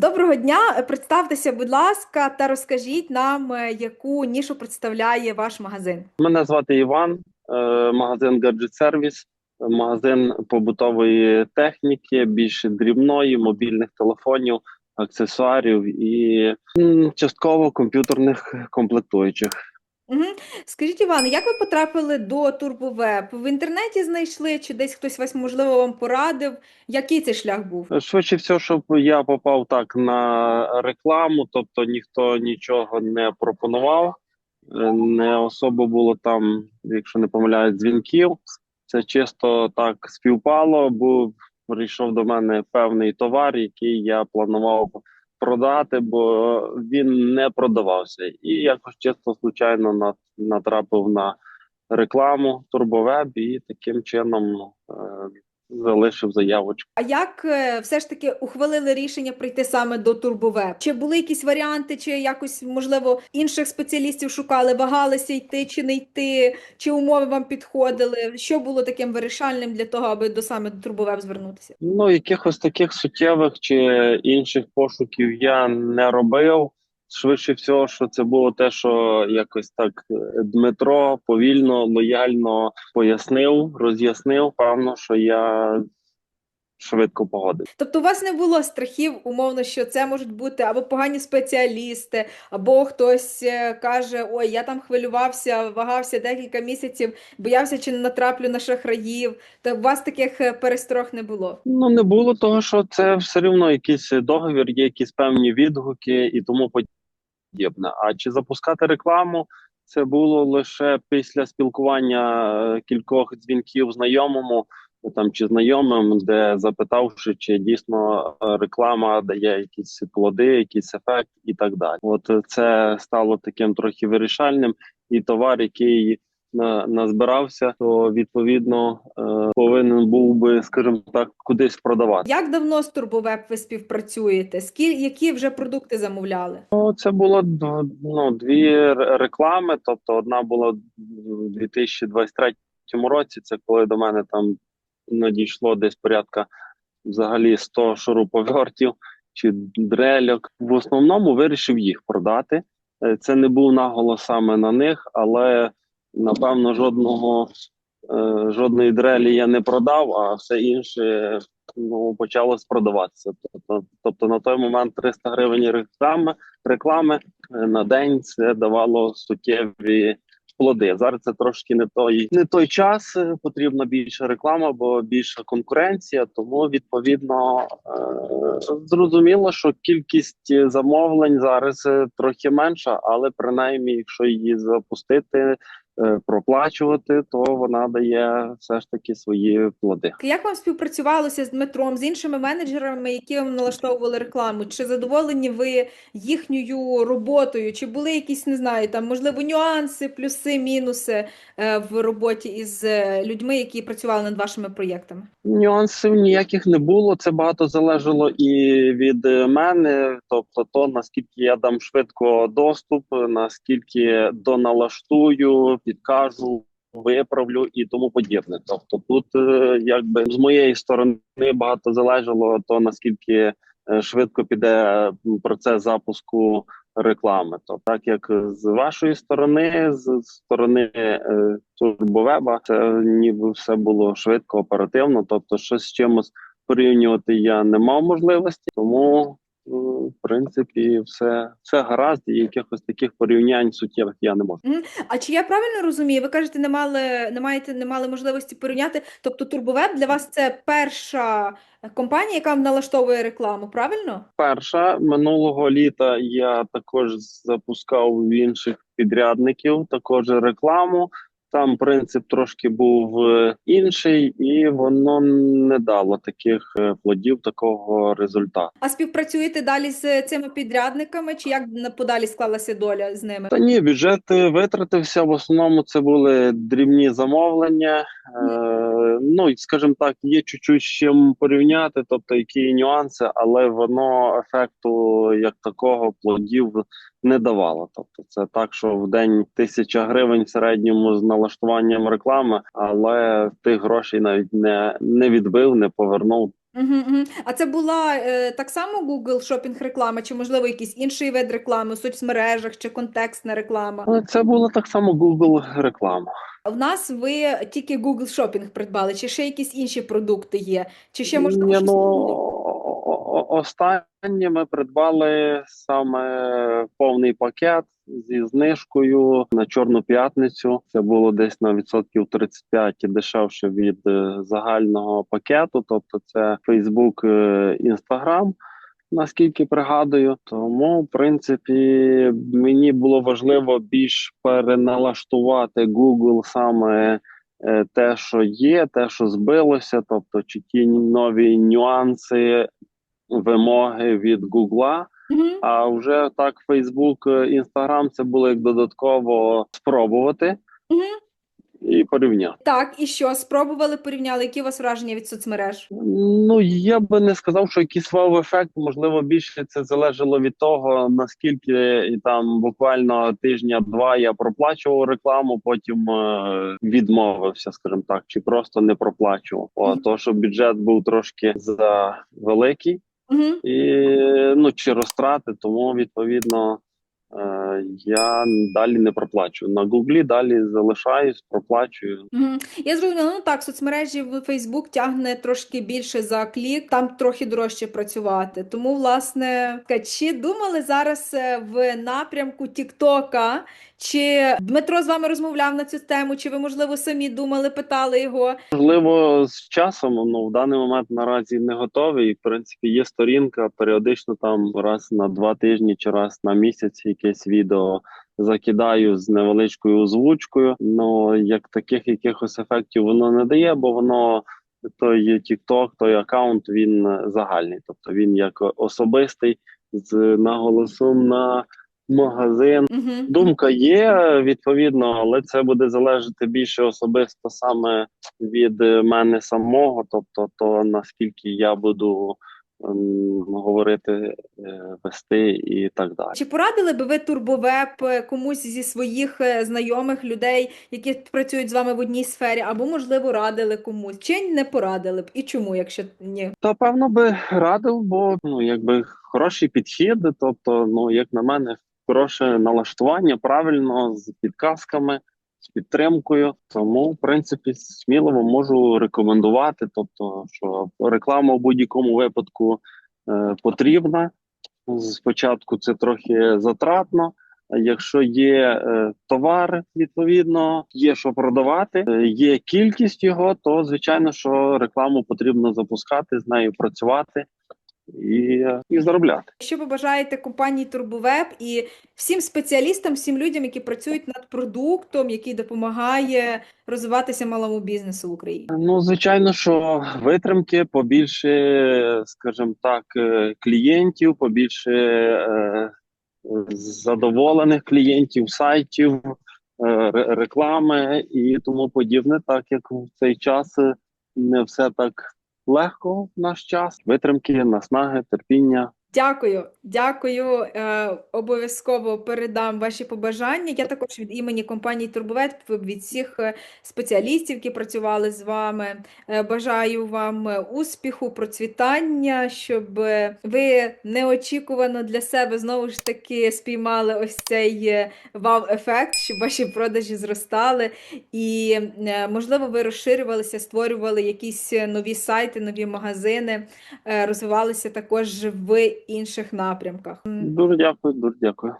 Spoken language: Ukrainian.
Доброго дня. Представтеся, будь ласка, та розкажіть нам, е, яку нішу представляє ваш магазин. Мене звати Іван, е, магазин Gadget Service, магазин побутової техніки, більше дрібної, мобільних телефонів, аксесуарів і частково комп'ютерних комплектуючих. Угу. Скажіть, Іван, як ви потрапили до Турбовеб? В інтернеті знайшли, чи десь хтось вас, можливо, вам порадив? Який цей шлях був? Швидше всього, щоб я попав так на рекламу, тобто ніхто нічого не пропонував, е, не особо було там, якщо не помиляюсь, дзвінків. Це чисто так співпало, бо прийшов до мене певний товар, який я планував продати, бо він не продавався. І якось чисто случайно на- натрапив на рекламу Турбовеб і таким чином е, залишив заявочку. А як е, все ж таки ухвалили рішення прийти саме до Турбовеб? Чи були якісь варіанти, чи якось, можливо, інших спеціалістів шукали, вагалися йти чи не йти, чи умови вам підходили? Що було таким вирішальним для того, аби до саме до Турбовеб звернутися? Ну, якихось таких суттєвих чи інших пошуків я не робив. Швидше всього, що це було те, що якось так е, Дмитро повільно, лояльно пояснив, роз'яснив. Певно, що я швидко погодив. Тобто у вас не було страхів, умовно, що це можуть бути або погані спеціалісти, або хтось е, каже: Ой, я там хвилювався, вагався декілька місяців, боявся, чи не натраплю на шахраїв. Та у вас таких е, пересторог не було. Ну не було того, що це все рівно якийсь договір, є якісь певні відгуки і тому подібне. А чи запускати рекламу? Це було лише після спілкування е, кількох дзвінків знайомому е, там чи знайомим, де запитавши, чи дійсно е, реклама дає якісь плоди, якийсь ефект і так далі. От е, це стало таким трохи вирішальним, і товар, який на, назбирався, то відповідно е, повинен був би, скажімо так, кудись продавати. Як давно з Турбовеб ви співпрацюєте? Скіль, які вже продукти замовляли? Ну, це було ну, дві реклами. Тобто, одна була у 2023 році. Це коли до мене там надійшло десь порядка взагалі 100 шуруповертів чи дрельок. В основному вирішив їх продати. Е, Це не був наголос саме на них, але напевно жодного е, жодної дрелі я не продав, а все інше ну почалось продаватися. Тобто, тобто на той момент 300 гривень реклами реклами е, на день це давало суттєві плоди. Зараз це трошки не той не той час. е, Потрібна більша реклама, бо більша конкуренція. Тому відповідно зрозуміло, що кількість замовлень зараз трохи менша, але принаймні, якщо її запустити. Е, Проплачувати, то вона дає все ж таки свої плоди. Як вам співпрацювалося з Дмитром, з іншими менеджерами, які вам налаштовували рекламу? Чи задоволені ви їхньою роботою? Чи були якісь, не знаю, там можливо нюанси, плюси, мінуси е, в роботі із е, людьми, які працювали над вашими проєктами? Нюансів ніяких не було. Це багато залежало і від мене, тобто, то наскільки я дам швидко доступ, наскільки доналаштую, підкажу, виправлю і тому подібне. Тобто, тут е, якби з моєї сторони багато залежало то наскільки е, швидко піде процес запуску реклами. То так як з вашої сторони, з сторони е, Турбовеба, це ніби все було швидко, оперативно. Тобто, щось з чимось порівнювати я не мав можливості, тому. М, В принципі, все, все гаразд, і якихось таких порівнянь суттєвих я не можу. А чи я правильно розумію? Ви кажете, не мали, не маєте, не мали можливості порівняти. Тобто Турбовеб для вас це перша компанія, яка налаштовує рекламу, правильно? Перша минулого літа я також запускав в інших підрядників також рекламу. Там принцип трошки був е, інший, і воно не дало таких е, плодів, такого результату. А співпрацюєте далі з цими підрядниками, чи як подалі склалася доля з ними? Та ні, бюджет е, витратився. В основному це були дрібні замовлення. Е, ну скажімо так, є чуть-чуть з чим порівняти, тобто які нюанси, але воно ефекту як такого плодів не давало. Тобто, це так, що в день тисяча гривень в середньому з налаштуванням реклами, але тих грошей навіть не, не відбив, не повернув. Мгм, мгм. А це була е, так само Google шопінг реклама, чи можливо якийсь інший вид реклами у соцмережах, чи контекстна реклама? Але це була так само Google реклама. В нас ви тільки Google шопінг придбали, чи ще якісь інші продукти є? Чи ще можливо Ні, щось ну, нове? о- о- останнє ми придбали саме повний пакет зі знижкою на Чорну п'ятницю. Це було десь на відсотків 35 дешевше від е, загального пакету. Тобто це е, Instagram, наскільки пригадую. Тому, в принципі, мені було важливо більш переналаштувати Google саме е, те, що є, те, що збилося, тобто чи ті нові нюанси, вимоги від Гугла. Мгм. А вже так, Facebook, Інстаграм це було як додатково спробувати Мгм. і порівняти. Так, і що? Спробували, порівняли? Які у вас враження від соцмереж? Ну я би не сказав, що якийсь вау-ефект. Можливо, більше це залежало від того, наскільки і там буквально тижня-два я проплачував рекламу, потім е, відмовився, скажімо так, чи просто не проплачував. О, Мгм. то, що бюджет був трошки за великий. Угу. і ну чи розтрати, тому відповідно я далі не проплачую. На Гуглі далі залишаюсь, проплачую. Угу. Я зрозуміла, ну так, соцмережі в Facebook тягне трошки більше за клік, там трохи дорожче працювати. Тому, власне, чи думали зараз е, в напрямку Тіктока? Чи Дмитро з вами розмовляв на цю тему? Чи ви, можливо, самі думали, питали його? Можливо, з часом ну в даний момент наразі не готовий. І, в принципі, є сторінка. Періодично там раз на два тижні чи раз на місяць якесь відео закидаю з невеличкою озвучкою. Ну як таких якихось ефектів воно не дає, бо воно той TikTok, той аккаунт він загальний, тобто він як особистий з наголосом на магазин. Угу. Думка є відповідно, але це буде залежати більше особисто саме від мене самого, тобто то наскільки я буду говорити, е, вести і так далі. Чи порадили би ви турбовеб е, комусь зі своїх е, знайомих людей, які працюють з вами в одній сфері, або, можливо, радили комусь? Чи не порадили б? І чому, якщо ні? Та певно би радив, бо ну якби хороший підхід, тобто, ну як на мене, хороше налаштування, правильно з підказками, з підтримкою. Тому, в принципі, сміливо можу рекомендувати. Тобто, що реклама в будь-якому випадку е, потрібна. Спочатку це трохи затратно. Якщо є е, товар, відповідно, є що продавати, е, є кількість його, то звичайно, що рекламу потрібно запускати, з нею працювати і, і заробляти. Що ви бажаєте компанії Турбовеб і всім спеціалістам, всім людям, які працюють над продуктом, який допомагає розвиватися малому бізнесу в Україні? Ну, звичайно, що витримки, побільше, скажімо так, е, клієнтів, побільше е, задоволених клієнтів, сайтів, е, реклами і тому подібне, так як в цей час е, не все так легко в наш час. Витримки, наснаги, терпіння. Дякую, дякую. Е, обов'язково передам ваші побажання. Я також від імені компанії Турбовет, від всіх е, спеціалістів, які працювали з вами. е, Бажаю вам е, успіху, процвітання, щоб е, ви неочікувано для себе знову ж таки спіймали ось цей вау-ефект, щоб ваші продажі зростали, і е, можливо ви розширювалися, створювали якісь нові сайти, нові магазини, е, розвивалися також в інших напрямках. Дуже дякую, дуже дякую.